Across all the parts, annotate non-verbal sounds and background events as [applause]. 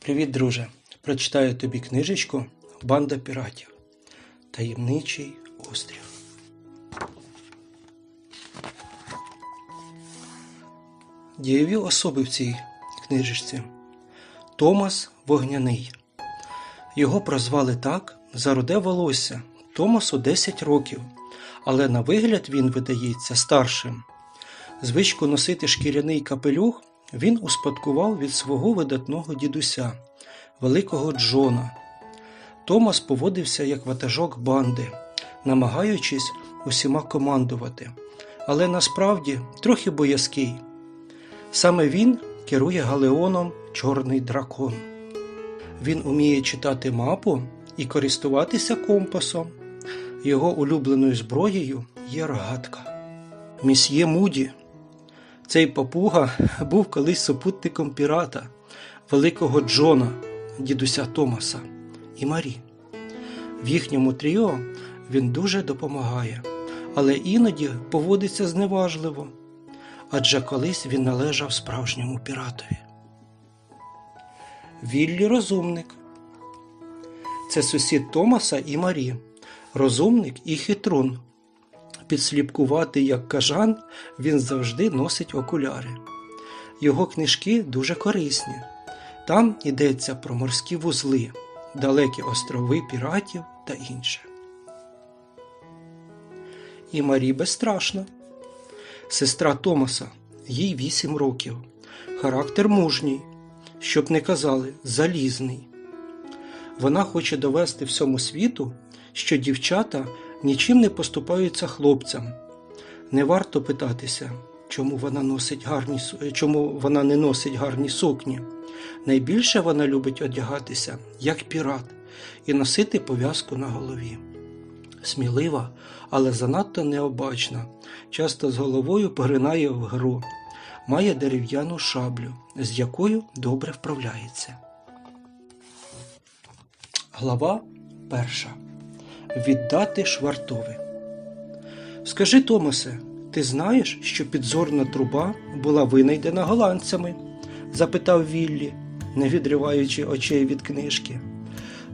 Привіт, друже! Прочитаю тобі книжечку Банда піратів. Таємничий острів. Дієві особи в цій книжечці. Томас Вогняний. Його прозвали так за руде волосся. Томасу 10 років, але на вигляд він видається старшим. Звичку носити шкіряний капелюх він успадкував від свого видатного дідуся, великого Джона. Томас поводився як ватажок банди, намагаючись усіма командувати, але насправді трохи боязкий. Саме він керує галеоном Чорний дракон. Він уміє читати мапу і користуватися компасом. Його улюбленою зброєю є рогатка. Місьє Муді. Цей папуга був колись супутником пірата, великого Джона, дідуся Томаса і Марі. В їхньому тріо він дуже допомагає, але іноді поводиться зневажливо, адже колись він належав справжньому піратові. Віллі розумник. Це сусід Томаса і Марі, розумник і хитрун. Підсліпкувати, як кажан, він завжди носить окуляри. Його книжки дуже корисні. Там йдеться про морські вузли, далекі острови піратів та інше. І Марі безстрашна. Сестра Томаса, їй вісім років. Характер мужній, щоб не казали, залізний. Вона хоче довести всьому світу, що дівчата нічим не поступаються хлопцям. Не варто питатися, чому вона носить гарні чому вона не носить гарні сукні. Найбільше вона любить одягатися, як пірат, і носити пов'язку на голові. Смілива, але занадто необачна, часто з головою поринає в гру, має дерев'яну шаблю, з якою добре вправляється. Глава перша. Віддати швартове. Скажи, Томасе, ти знаєш, що підзорна труба була винайдена голландцями? запитав Віллі, не відриваючи очей від книжки.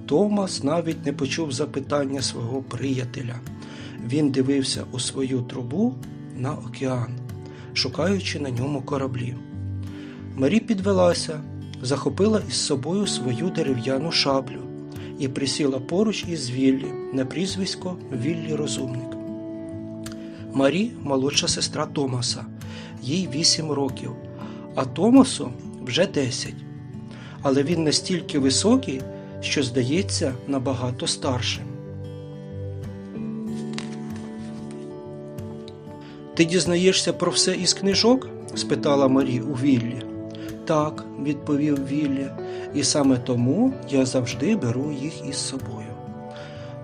Томас навіть не почув запитання свого приятеля. Він дивився у свою трубу на океан, шукаючи на ньому кораблі. Марі підвелася, захопила із собою свою дерев'яну шаблю і присіла поруч із Віллі на прізвисько Віллі Розумник. Марі молодша сестра Томаса, їй 8 років, а Томасу вже 10. Але він настільки високий, що здається набагато старшим. Ти дізнаєшся про все із книжок? спитала Марі у Віллі. Так, відповів Віллі, і саме тому я завжди беру їх із собою.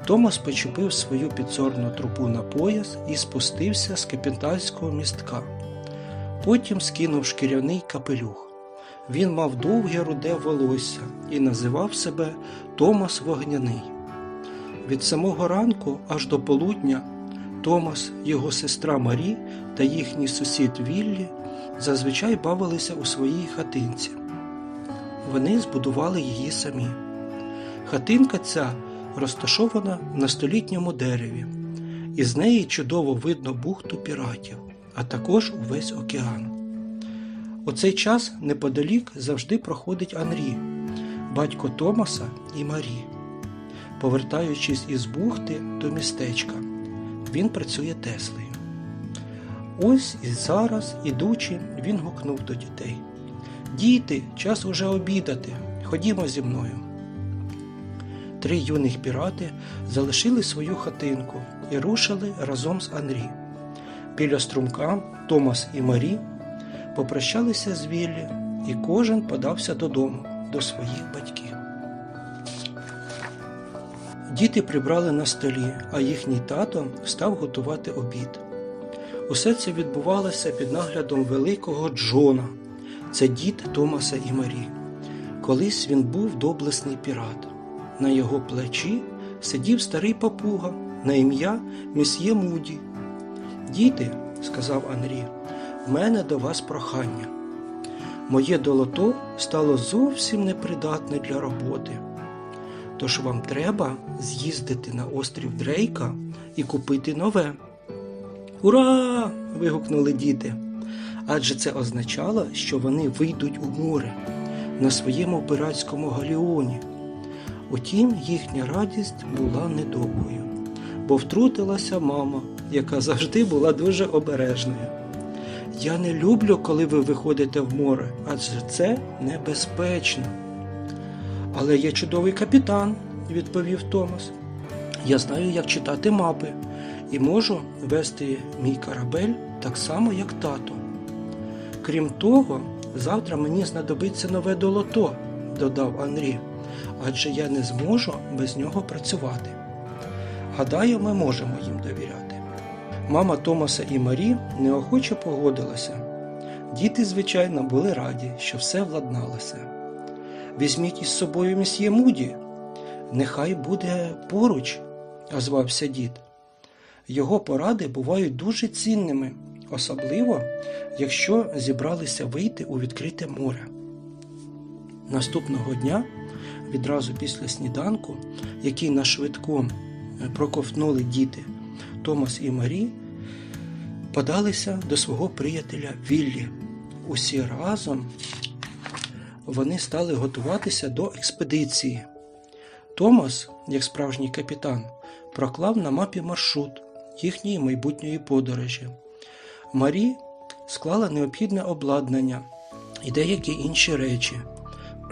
Томас почепив свою підзорну трубу на пояс і спустився з капітанського містка. Потім скинув шкіряний капелюх. Він мав довге руде волосся і називав себе Томас Вогняний. Від самого ранку аж до полудня Томас, його сестра Марі та їхній сусід Віллі зазвичай бавилися у своїй хатинці. Вони збудували її самі. Хатинка ця розташована на столітньому дереві, і з неї чудово видно бухту піратів, а також увесь океан. У цей час неподалік завжди проходить Анрі, батько Томаса і Марі. Повертаючись із бухти до містечка, він працює Теслею. Ось і зараз, ідучи, він гукнув до дітей. Діти, час уже обідати. Ходімо зі мною. Три юних пірати залишили свою хатинку і рушили разом з Анрі. Біля струмка Томас і Марі попрощалися з Віллі, і кожен подався додому до своїх батьків. Діти прибрали на столі, а їхній тато став готувати обід. Усе це відбувалося під наглядом великого Джона, це дід Томаса і Марі. Колись він був доблесний пірат. На його плечі сидів старий папуга на ім'я Месьє Муді. Діти, сказав Анрі, в мене до вас прохання. моє долото стало зовсім непридатне для роботи. Тож вам треба з'їздити на острів Дрейка і купити нове. Ура! вигукнули діти. Адже це означало, що вони вийдуть у море на своєму пиратському галіоні. Утім, їхня радість була недовгою, бо втрутилася мама, яка завжди була дуже обережною. Я не люблю, коли ви виходите в море, адже це небезпечно. Але я чудовий капітан, відповів Томас. Я знаю, як читати мапи, і можу вести мій корабель так само, як тато. Крім того, завтра мені знадобиться нове долото, додав Анрі, адже я не зможу без нього працювати. Гадаю, ми можемо їм довіряти. Мама Томаса і Марі неохоче погодилася. Діти, звичайно, були раді, що все владналося. Візьміть із собою місьє Муді, нехай буде поруч, озвався дід. Його поради бувають дуже цінними, особливо, якщо зібралися вийти у відкрите море. Наступного дня, відразу після сніданку, який на швидко проковтнули діти, Томас і Марі подалися до свого приятеля Віллі. Усі разом вони стали готуватися до експедиції. Томас, як справжній капітан, проклав на мапі маршрут їхньої майбутньої подорожі. Марі склала необхідне обладнання і деякі інші речі,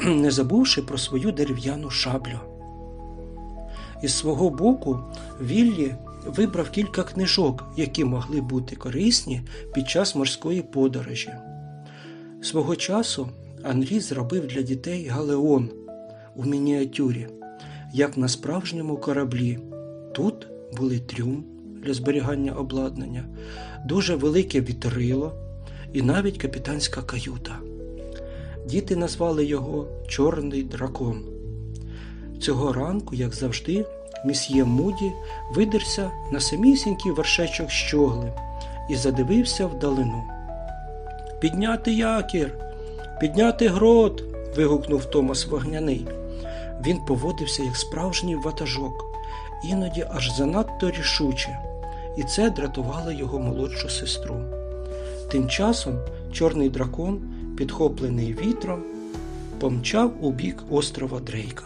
не забувши про свою дерев'яну шаблю. Із свого боку Віллі вибрав кілька книжок, які могли бути корисні під час морської подорожі. Свого часу Анрі зробив для дітей галеон у мініатюрі, як на справжньому кораблі. Тут були трюм для зберігання обладнання, дуже велике вітрило і навіть капітанська каюта. Діти назвали його Чорний дракон. Цього ранку, як завжди, місьє Муді видерся на самісінький вершечок щогли і задивився вдалину. Підняти якір, підняти грот. вигукнув Томас Вогняний. Він поводився як справжній ватажок, іноді аж занадто рішуче, і це дратувало його молодшу сестру. Тим часом чорний дракон, підхоплений вітром, помчав у бік острова Дрейка.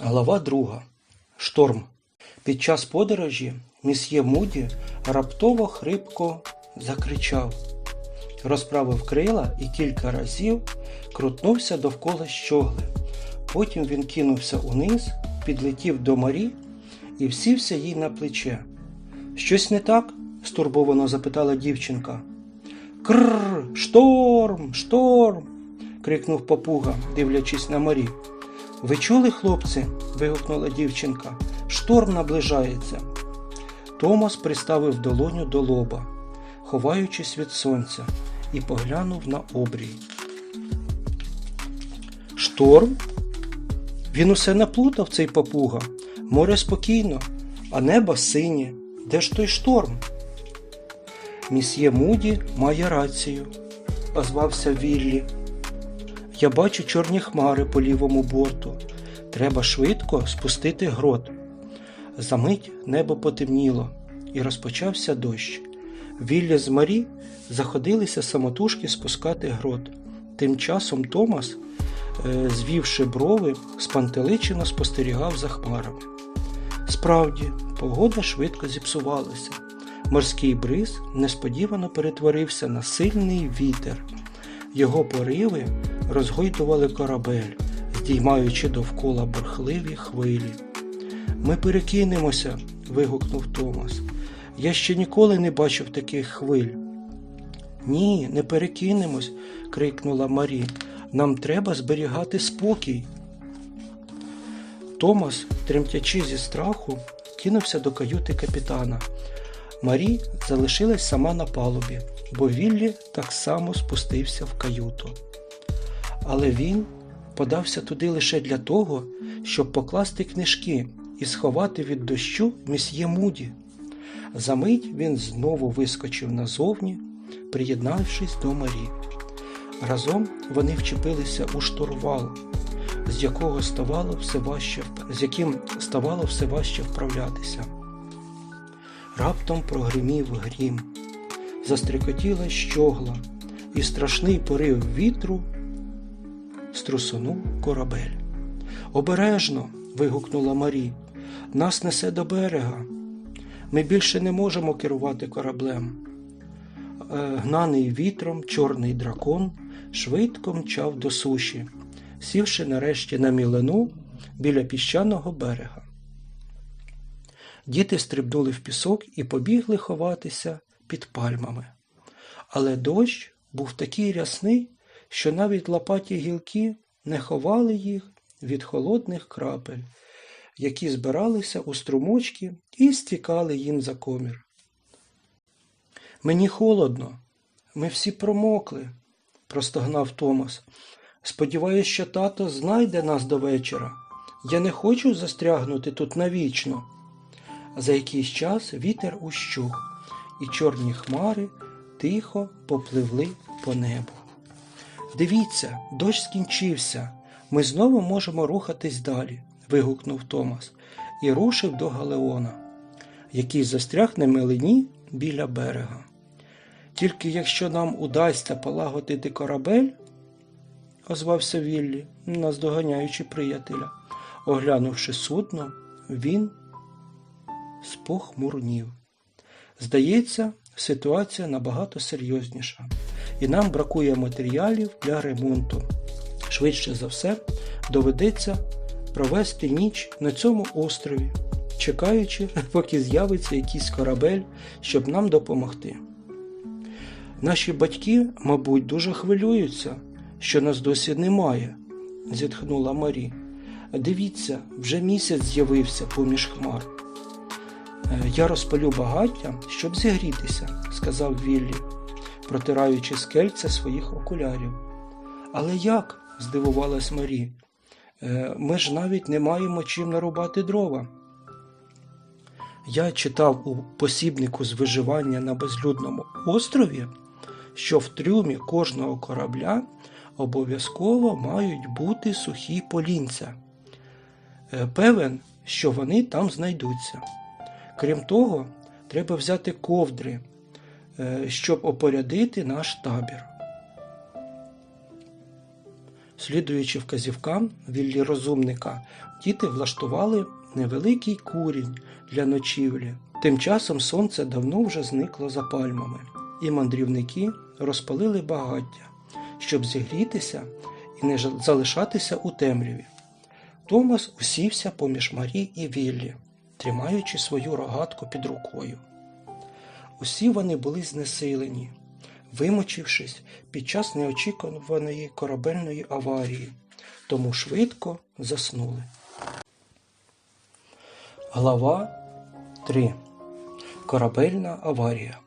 Глава друга. Шторм. Під час подорожі місьє Муді раптово хрипко закричав, розправив крила і кілька разів крутнувся довкола щогли. Потім він кинувся униз, підлетів до Марі і всівся їй на плече. Щось не так? стурбовано запитала дівчинка. Кррр, шторм, шторм. крикнув папуга, дивлячись на Марі. Ви чули, хлопці? вигукнула дівчинка. Шторм наближається. Томас приставив долоню до лоба, ховаючись від сонця, і поглянув на обрій. Шторм? Він усе наплутав, цей папуга. Море спокійно, а небо синє. Де ж той шторм? Місьє Муді має рацію, озвався Віллі. Я бачу чорні хмари по лівому борту. Треба швидко спустити грот. Замить небо потемніло, і розпочався дощ. Вілля з Марі заходилися самотужки спускати грот. Тим часом Томас, е, звівши брови, спантеличено спостерігав за хмарами. Справді, погода швидко зіпсувалася. Морський бриз несподівано перетворився на сильний вітер. Його пориви розгойдували корабель, здіймаючи довкола бурхливі хвилі. Ми перекинемося. вигукнув Томас. Я ще ніколи не бачив таких хвиль. Ні, не перекинемось, крикнула Марі. Нам треба зберігати спокій. Томас, тремтячи зі страху, кинувся до каюти капітана. Марі залишилась сама на палубі, бо Віллі так само спустився в каюту. Але він подався туди лише для того, щоб покласти книжки і сховати від дощу місьє Муді. Замить він знову вискочив назовні, приєднавшись до Марі. Разом вони вчепилися у штурвал, з якого ставало все важче, з яким ставало все важче вправлятися. Раптом прогримів грім, застрекотіла щогла, і страшний порив вітру струсонув корабель. Обережно. вигукнула Марі. Нас несе до берега. Ми більше не можемо керувати кораблем. Е, Гнаний вітром чорний дракон швидко мчав до суші, сівши нарешті на мілину біля піщаного берега. Діти стрибнули в пісок і побігли ховатися під пальмами. Але дощ був такий рясний, що навіть лопаті гілки не ховали їх від холодних крапель, які збиралися у струмочки і стікали їм за комір. Мені холодно, ми всі промокли, простогнав Томас. Сподіваюсь, що тато знайде нас до вечора. Я не хочу застрягнути тут навічно. За якийсь час вітер ущух, і чорні хмари тихо попливли по небу. Дивіться, дощ скінчився. Ми знову можемо рухатись далі, вигукнув Томас і рушив до Галеона, який застряг на милині біля берега. Тільки якщо нам удасться полагодити корабель, озвався Віллі, наздоганяючи приятеля. Оглянувши судно, він спохмурнів. Здається, ситуація набагато серйозніша, і нам бракує матеріалів для ремонту. Швидше за все, доведеться провести ніч на цьому острові, чекаючи, [laughs] поки з'явиться якийсь корабель, щоб нам допомогти. Наші батьки, мабуть, дуже хвилюються, що нас досі немає, зітхнула Марі. Дивіться, вже місяць з'явився поміж хмар. «Е, Я розпалю багаття, щоб зігрітися, сказав Віллі, протираючи скельця своїх окулярів. Але як? здивувалась Марі. «Е, Ми ж навіть не маємо чим нарубати дрова. Я читав у посібнику з виживання на безлюдному острові, що в трюмі кожного корабля обов'язково мають бути сухі полінця. Е, Певен, що вони там знайдуться. Крім того, треба взяти ковдри, е, щоб опорядити наш табір. Слідуючи вказівкам віллі розумника, діти влаштували невеликий курінь для ночівлі. Тим часом сонце давно вже зникло за пальмами, і мандрівники розпалили багаття, щоб зігрітися і не залишатися у темряві. Томас усівся поміж Марі і Віллі, тримаючи свою рогатку під рукою. Усі вони були знесилені, вимочившись під час неочікуваної корабельної аварії, тому швидко заснули. Глава 3. Корабельна аварія.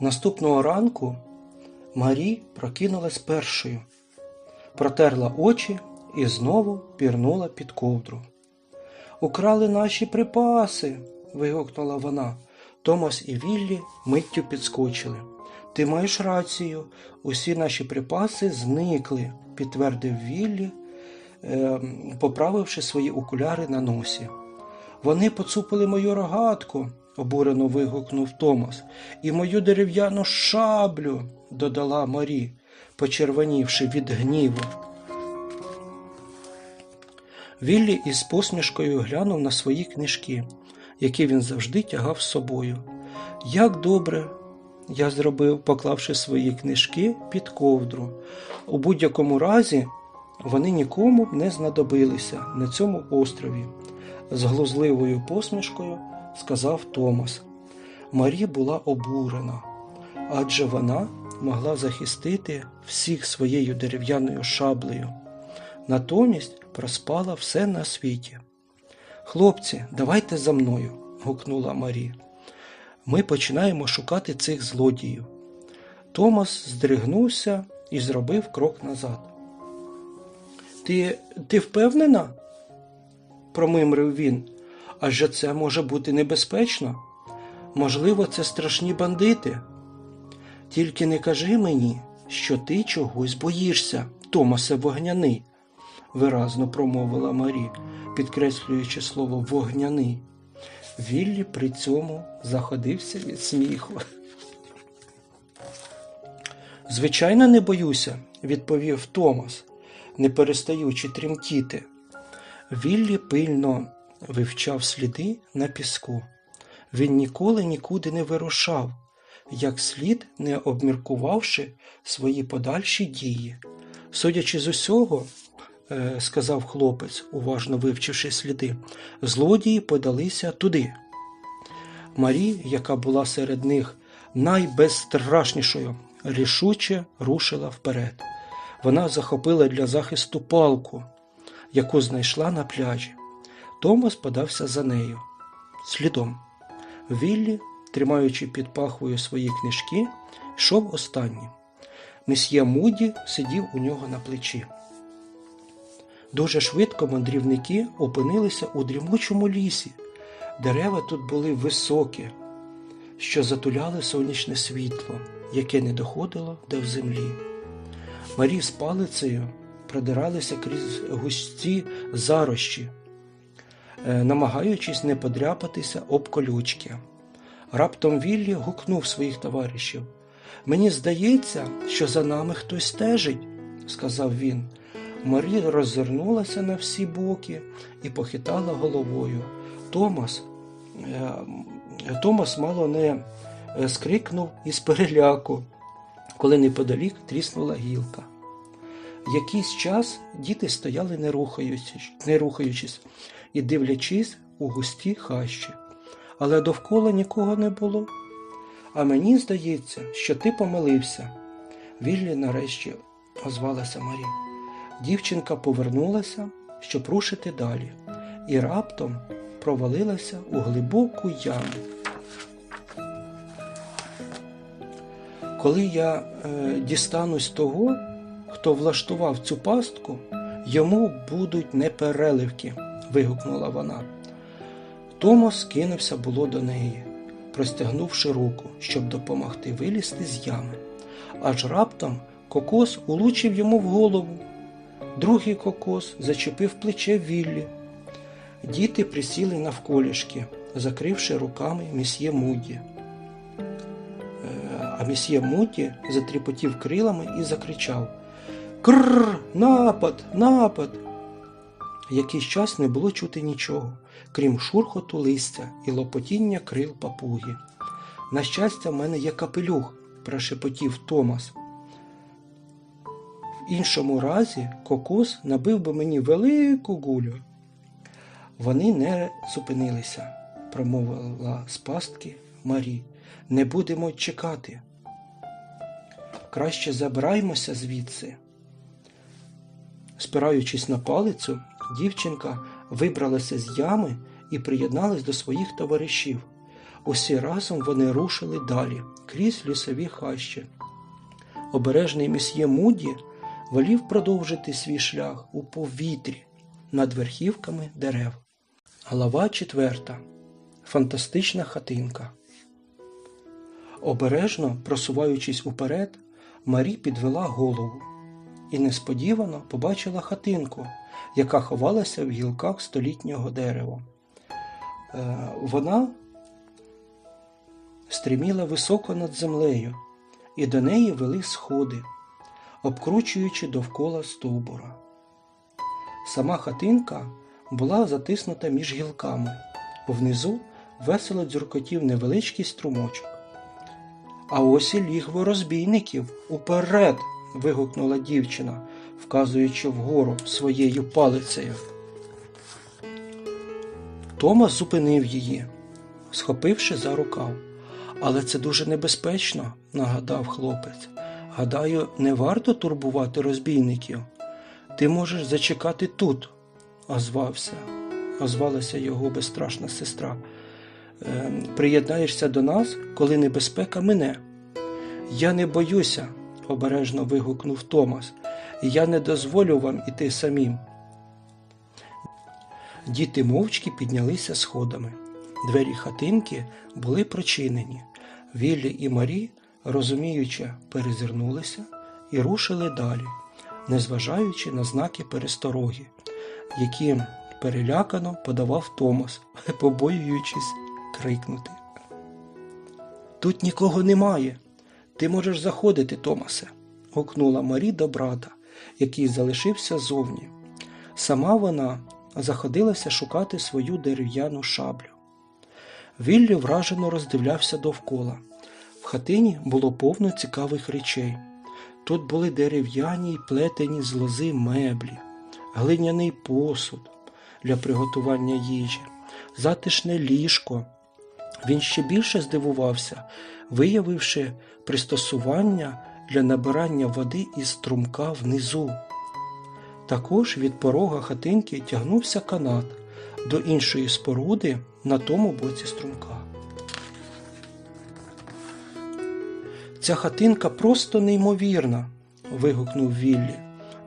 Наступного ранку Марі прокинулась першою, протерла очі і знову пірнула під ковдру. Украли наші припаси. вигукнула вона. Томас і Віллі миттю підскочили. Ти маєш рацію, усі наші припаси зникли, підтвердив Віллі, е, поправивши свої окуляри на носі. Вони поцупили мою рогатку, обурено вигукнув Томас, і мою дерев'яну шаблю, додала Марі, почервонівши від гніву. Віллі із посмішкою глянув на свої книжки, які він завжди тягав з собою. Як добре я зробив, поклавши свої книжки під ковдру. У будь-якому разі вони нікому б не знадобилися на цьому острові, з глузливою посмішкою сказав Томас. Марі була обурена, адже вона могла захистити всіх своєю дерев'яною шаблею. Натомість проспала все на світі. Хлопці, давайте за мною, гукнула Марі. Ми починаємо шукати цих злодіїв. Томас здригнувся і зробив крок назад. Ти, ти впевнена? промимрив він. Адже це може бути небезпечно. Можливо, це страшні бандити. Тільки не кажи мені, що ти чогось боїшся, Томасе вогняний, виразно промовила Марі, підкреслюючи слово вогняний. Віллі при цьому заходився від сміху. Звичайно, не боюся, відповів Томас, не перестаючи тремтіти. Віллі пильно вивчав сліди на піску. Він ніколи нікуди не вирушав, як слід не обміркувавши свої подальші дії. Судячи з усього, е, сказав хлопець, уважно вивчивши сліди, злодії подалися туди. Марі, яка була серед них найбезстрашнішою, рішуче рушила вперед. Вона захопила для захисту палку, яку знайшла на пляжі. Томас подався за нею слідом. Віллі, тримаючи під пахвою свої книжки, йшов останнім. Месьє Муді сидів у нього на плечі. Дуже швидко мандрівники опинилися у дрімучому лісі. Дерева тут були високі, що затуляли сонячне світло, яке не доходило до землі. Марі з палицею продиралися крізь густі зарощі, е, намагаючись не подряпатися об колючки. Раптом Віллі гукнув своїх товаришів. Мені здається, що за нами хтось стежить, сказав він. Марі роззирнулася на всі боки і похитала головою. Томас, е, Томас мало не е, скрикнув із переляку, коли неподалік тріснула гілка. Якийсь час діти стояли не рухаючись, не рухаючись і дивлячись у густі хащі, але довкола нікого не було. А мені здається, що ти помилився. Віллі нарешті озвалася Марі. Дівчинка повернулася, щоб рушити далі, і раптом провалилася у глибоку яму. Коли я е, дістанусь того, хто влаштував цю пастку, йому будуть непереливки, вигукнула вона. Томас кинувся було до неї, простягнувши руку, щоб допомогти вилізти з ями. Аж раптом кокос улучив йому в голову. Другий кокос зачепив плече Віллі. Діти присіли навколішки, закривши руками місьє Муді. Е, А місьє Муді затріпотів крилами і закричав Кррр, напад, напад. Якийсь час не було чути нічого, крім шурхоту листя і лопотіння крил папуги. На щастя, в мене є капелюх, прошепотів Томас. В іншому разі кокос набив би мені велику гулю. Вони не зупинилися, промовила з пастки Марі. Не будемо чекати. Краще забираймося звідси. Спираючись на палицю, дівчинка вибралася з ями і приєдналась до своїх товаришів. Усі разом вони рушили далі, крізь лісові хащі. Обережний місьє Муді волів продовжити свій шлях у повітрі над верхівками дерев. Глава четверта. Фантастична хатинка. Обережно просуваючись уперед, Марі підвела голову і несподівано побачила хатинку, яка ховалася в гілках столітнього дерева. Е, Вона стріміла високо над землею, і до неї вели сходи, обкручуючи довкола стовбура. Сама хатинка була затиснута між гілками. Внизу весело дзюркотів невеличкий струмочок. А ось і лігво розбійників уперед. Вигукнула дівчина, вказуючи вгору своєю палицею. Томас зупинив її, схопивши за рукав. Але це дуже небезпечно, нагадав хлопець. Гадаю, не варто турбувати розбійників. Ти можеш зачекати тут, озвався, озвалася його безстрашна сестра. Е, приєднаєшся до нас, коли небезпека мине. Я не боюся, обережно вигукнув Томас, я не дозволю вам іти самим. Діти мовчки піднялися сходами. Двері хатинки були прочинені. Віллі і Марі, розуміючи, перезирнулися і рушили далі, незважаючи на знаки перестороги, які перелякано подавав Томас, [laughs] побоюючись крикнути. Тут нікого немає. Ти можеш заходити, Томасе, гукнула Марі до брата, який залишився зовні. Сама вона заходилася шукати свою дерев'яну шаблю. Віллі вражено роздивлявся довкола. В хатині було повно цікавих речей. Тут були дерев'яні й плетені з лози меблі, глиняний посуд для приготування їжі, затишне ліжко. Він ще більше здивувався, виявивши пристосування для набирання води із струмка внизу. Також від порога хатинки тягнувся канат до іншої споруди на тому боці струмка. Ця хатинка просто неймовірна. вигукнув Віллі,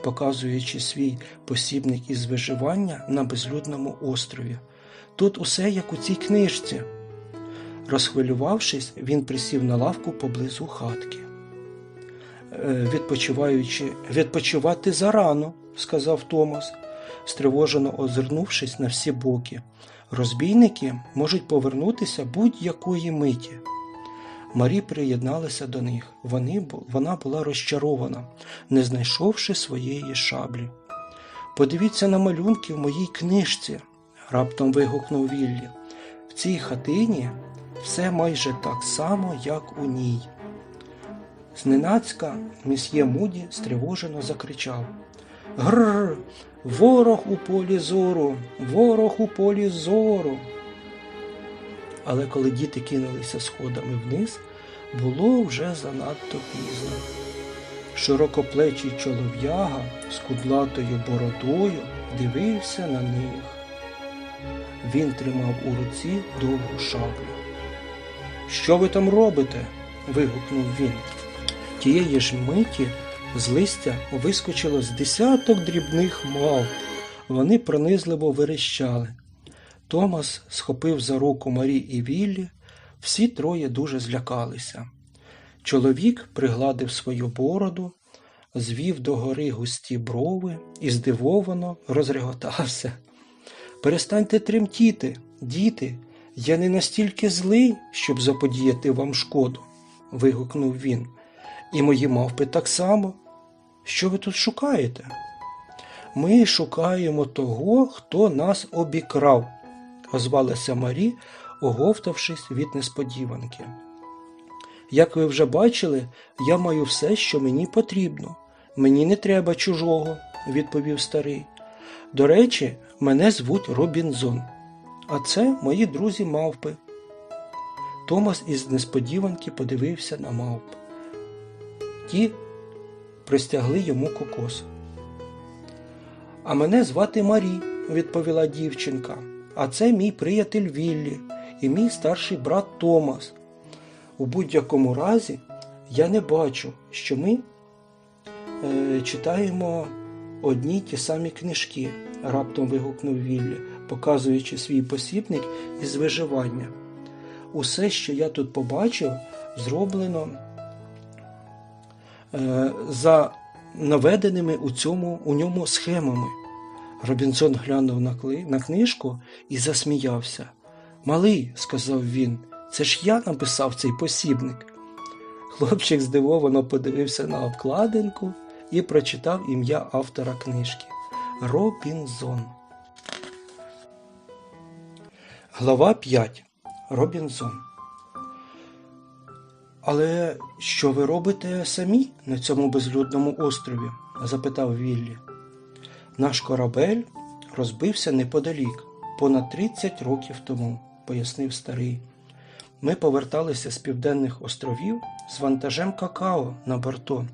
показуючи свій посібник із виживання на безлюдному острові. Тут усе як у цій книжці. Розхвилювавшись, він присів на лавку поблизу хатки. «Е, Відпочиваючи, відпочивати зарано, сказав Томас, стривожено озирнувшись на всі боки. Розбійники можуть повернутися будь-якої миті. Марі приєдналася до них. Вони, вона була розчарована, не знайшовши своєї шаблі. Подивіться на малюнки в моїй книжці, раптом вигукнув Віллі. В цій хатині все майже так само, як у ній. Зненацька місьє Муді стривожено закричав Гррр, ворог у полі зору, ворог у полі зору. Але коли діти кинулися сходами вниз, було вже занадто пізно. Широкоплечий чолов'яга з кудлатою бородою дивився на них. Він тримав у руці довгу шаблю. Що ви там робите? вигукнув він. Тієї ж миті з листя вискочило з десяток дрібних мавп. Вони пронизливо верещали. Томас схопив за руку Марі і Віллі. Всі троє дуже злякалися. Чоловік пригладив свою бороду, звів догори густі брови і здивовано розреготався. Перестаньте тремтіти, діти, я не настільки злий, щоб заподіяти вам шкоду, вигукнув він. І мої мавпи так само. Що ви тут шукаєте? Ми шукаємо того, хто нас обікрав, озвалася Марі, оговтавшись від несподіванки. Як ви вже бачили, я маю все, що мені потрібно. Мені не треба чужого, відповів старий. До речі, мене звуть Робінзон, а це мої друзі мавпи. Томас із несподіванки подивився на мавп. Ті пристягли йому кокос. А мене звати Марі, відповіла дівчинка. А це мій приятель Віллі і мій старший брат Томас. У будь-якому разі я не бачу, що ми е, читаємо одні й ті самі книжки, раптом вигукнув Віллі, показуючи свій посібник із виживання. Усе, що я тут побачив, зроблено е, за наведеними у, цьому, у ньому схемами. Робінсон глянув на, на книжку і засміявся. Малий, сказав він, це ж я написав цей посібник. Хлопчик здивовано подивився на обкладинку і прочитав ім'я автора книжки Робінзон. Глава 5. Робінзон. Але що ви робите самі на цьому безлюдному острові? запитав Віллі. Наш корабель розбився неподалік, понад 30 років тому, пояснив старий. Ми поверталися з південних островів з вантажем какао на борту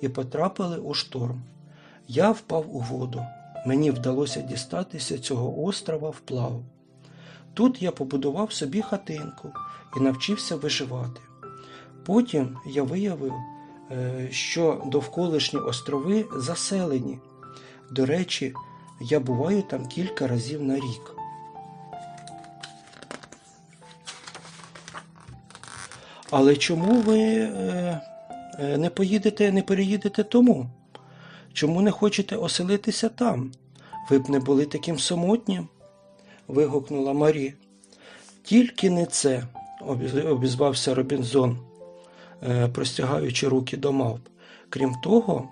і потрапили у шторм. Я впав у воду. Мені вдалося дістатися цього острова вплав. Тут я побудував собі хатинку і навчився виживати. Потім я виявив, е, що довколишні острови заселені. До речі, я буваю там кілька разів на рік. Але чому ви е, е, не поїдете, не переїдете тому? Чому не хочете оселитися там? Ви б не були таким самотнім? Вигукнула Марі. Тільки не це, обізвався Робінзон, е, простягаючи руки до мавп. Крім того,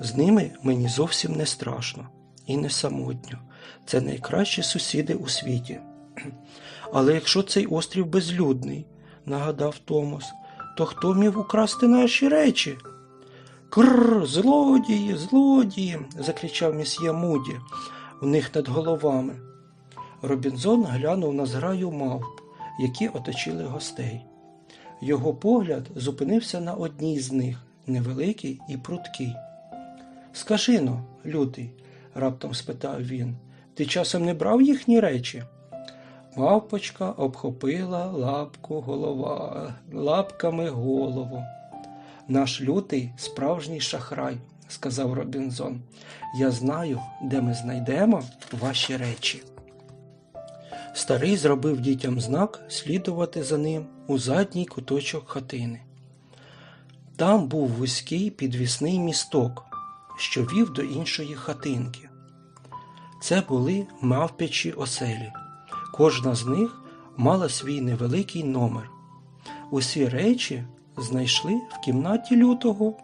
з ними мені зовсім не страшно і не самотньо. Це найкращі сусіди у світі. [clears throat] Але якщо цей острів безлюдний, нагадав Томас, то хто міг украсти наші речі? Крр, злодії, злодії. закричав місьє Муді у них над головами. Робінзон глянув на зграю мавп, які оточили гостей. Його погляд зупинився на одній з них, невеликий і пруткий. Скажи но, лютий, раптом спитав він, ти часом не брав їхні речі? Мавпочка обхопила лапку голова, лапками голову. Наш лютий справжній шахрай, сказав Робінзон. Я знаю, де ми знайдемо ваші речі. Старий зробив дітям знак слідувати за ним у задній куточок хатини. Там був вузький підвісний місток, що вів до іншої хатинки. Це були мавпячі оселі. Кожна з них мала свій невеликий номер. Усі речі знайшли в кімнаті лютого.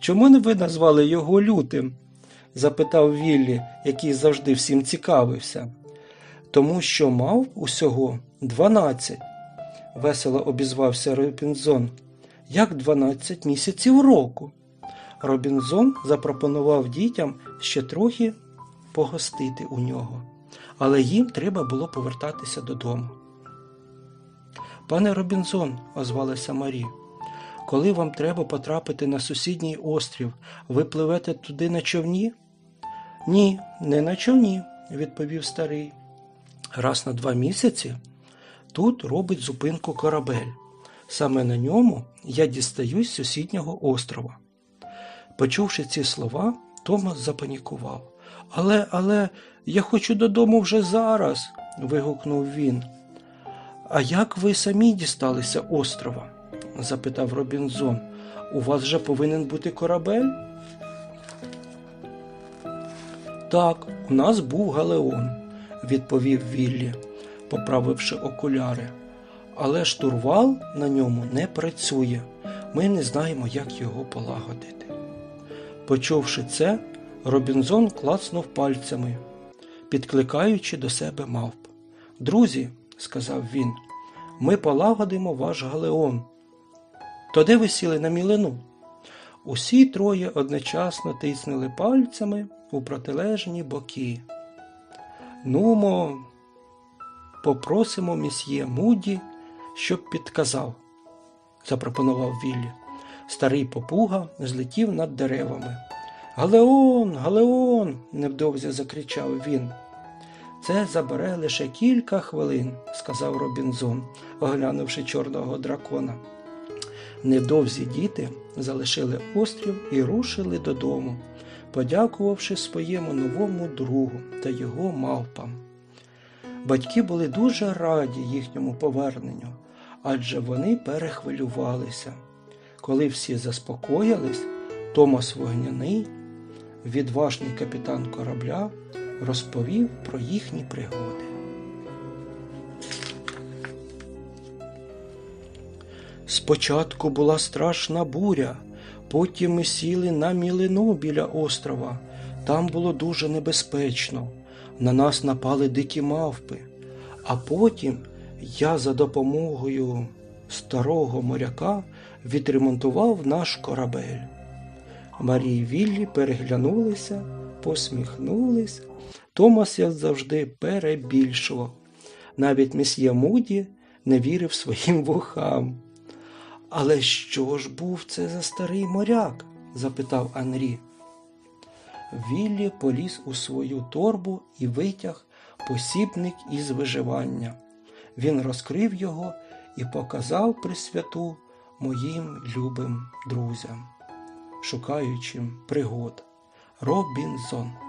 Чому не ви назвали його лютим? запитав Віллі, який завжди всім цікавився. Тому що мав усього дванадцять, весело обізвався Робінзон. Як дванадцять місяців року. Робінзон запропонував дітям ще трохи погостити у нього, але їм треба було повертатися додому. Пане Робінзон, озвалася Марі, коли вам треба потрапити на сусідній острів, ви пливете туди на човні? Ні, не на човні, відповів старий. Раз на два місяці тут робить зупинку корабель. Саме на ньому я дістаюсь з сусіднього острова. Почувши ці слова, Томас запанікував. Але, але, я хочу додому вже зараз. вигукнув він. А як ви самі дісталися острова? запитав Робінзон. У вас же повинен бути корабель? Так, у нас був галеон, відповів Віллі, поправивши окуляри. Але штурвал на ньому не працює. Ми не знаємо, як його полагодити. Почувши це, Робінзон клацнув пальцями, підкликаючи до себе мавп. Друзі, сказав він, ми полагодимо ваш галеон. То де ви сіли на мілину? Усі троє одночасно тиснули пальцями у протилежні боки. Нумо, попросимо місьє Муді, щоб підказав, запропонував Віллі. Старий попуга злетів над деревами. Галеон, Галеон, невдовзі закричав він. Це забере лише кілька хвилин, сказав Робінзон, оглянувши чорного дракона. Невдовзі діти залишили острів і рушили додому, подякувавши своєму новому другу та його мавпам. Батьки були дуже раді їхньому поверненню, адже вони перехвилювалися. Коли всі заспокоїлись, Томас Вогняний, відважний капітан корабля, розповів про їхні пригоди. Спочатку була страшна буря, потім ми сіли на мілину біля острова. Там було дуже небезпечно. На нас напали дикі мавпи. А потім я за допомогою старого моряка відремонтував наш корабель. Марії Віллі переглянулися, посміхнулись. Томас, як завжди, перебільшував. Навіть месьє Муді не вірив своїм вухам. Але що ж був це за старий моряк? запитав Анрі. Віллі поліз у свою торбу і витяг посібник із виживання. Він розкрив його і показав присвяту моїм любим друзям, шукаючим пригод. Робінзон.